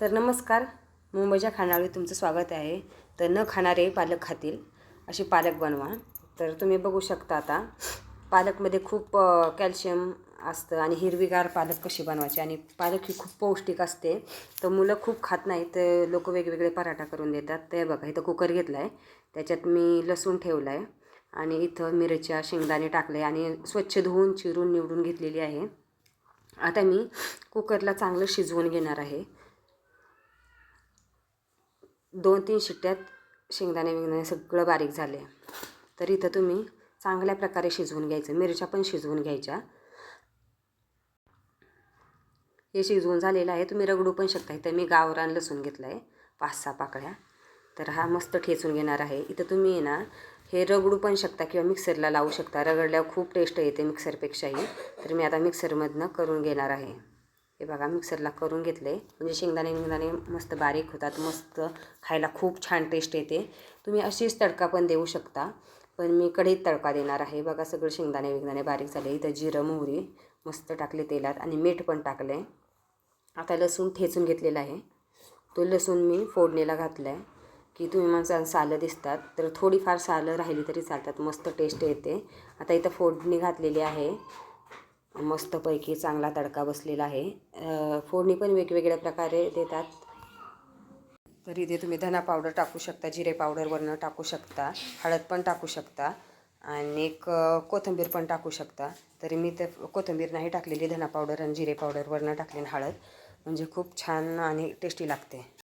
तर नमस्कार मुंबईच्या खानावळी तुमचं स्वागत आहे. तर न खाणारे पालक खातील अशी पालक बनवा. तर तुम्ही बघू शकता आता पालकमध्ये खूप कॅल्शियम असतं आणि हिरवीगार पालक कशी बनवायची आणि पालक ही खूप पौष्टिक असते. तर मुलं खूप खात नाही तर लोक वेगवेगळे पराठा करून देतात. ते बघा इथं कुकर घेतला आहे त्याच्यात मी लसूण ठेवला आहे आणि इथं मिरच्या शेंगदाणे टाकले आणि स्वच्छ धुवून चिरून निवडून घेतलेली आहे. आता मी कुकरला चांगलं शिजवून घेणार आहे. दोन तीन शिट्ट्यात शेंगदाणे विंगदाणे सगळं बारीक झाले. तर इथं तुम्ही चांगल्या प्रकारे शिजवून घ्यायचं. मिरच्या पण शिजवून घ्यायच्या. हे शिजवून झालेलं आहे. तुम्ही रगडू पण शकता. इथं मी गावरान लसूण घेतलं आहे पाच सहा पाकळ्या. तर हा मस्त ठेचून घेणार आहे. इथं तुम्ही ना हे रगडू पण शकता किंवा मिक्सरला लावू शकता. रगडल्यावर खूप टेस्ट येते मिक्सरपेक्षाही. तर मी आता मिक्सरमधनं करून घेणार आहे. हे बघा मिक्सरला करून घेतले. म्हणजे शेंगदाणे बिंगदाणे मस्त बारीक होतात मस्त खायला खूप छान टेस्ट येते. तुम्ही अशीच तडका पण देऊ शकता. पण मी कढीत तडका देणार आहे. बघा सगळं शेंगदाणे वेगदाणे बारीक झाले. इथं जिरं मोहरी मस्त टाकले तेलात आणि मीठ पण टाकले. आता लसूण ठेचून घेतलेला आहे. तो लसूण मी फोडणीला घातला आहे की तुम्ही माझं सालं दिसतात. तर थोडीफार सालं राहिली तरी चालतात. मस्त टेस्ट येते. आता इथं फोडणी घातलेली आहे. मस्तपैकी चांगला तडका बसलेला आहे. फोडणी पण वेगवेगळ्या प्रकारे देतात. तर इथे तुम्ही धना पावडर टाकू शकता जिरे पावडरवरनं टाकू शकता हळद पण टाकू शकता आणि एक कोथिंबीर पण टाकू शकता. तरी मी ते कोथिंबीर नाही टाकलेली धना पावडर आणि जिरे पावडरवरनं टाकलेली आणि हळद. म्हणजे खूप छान आणि टेस्टी लागते.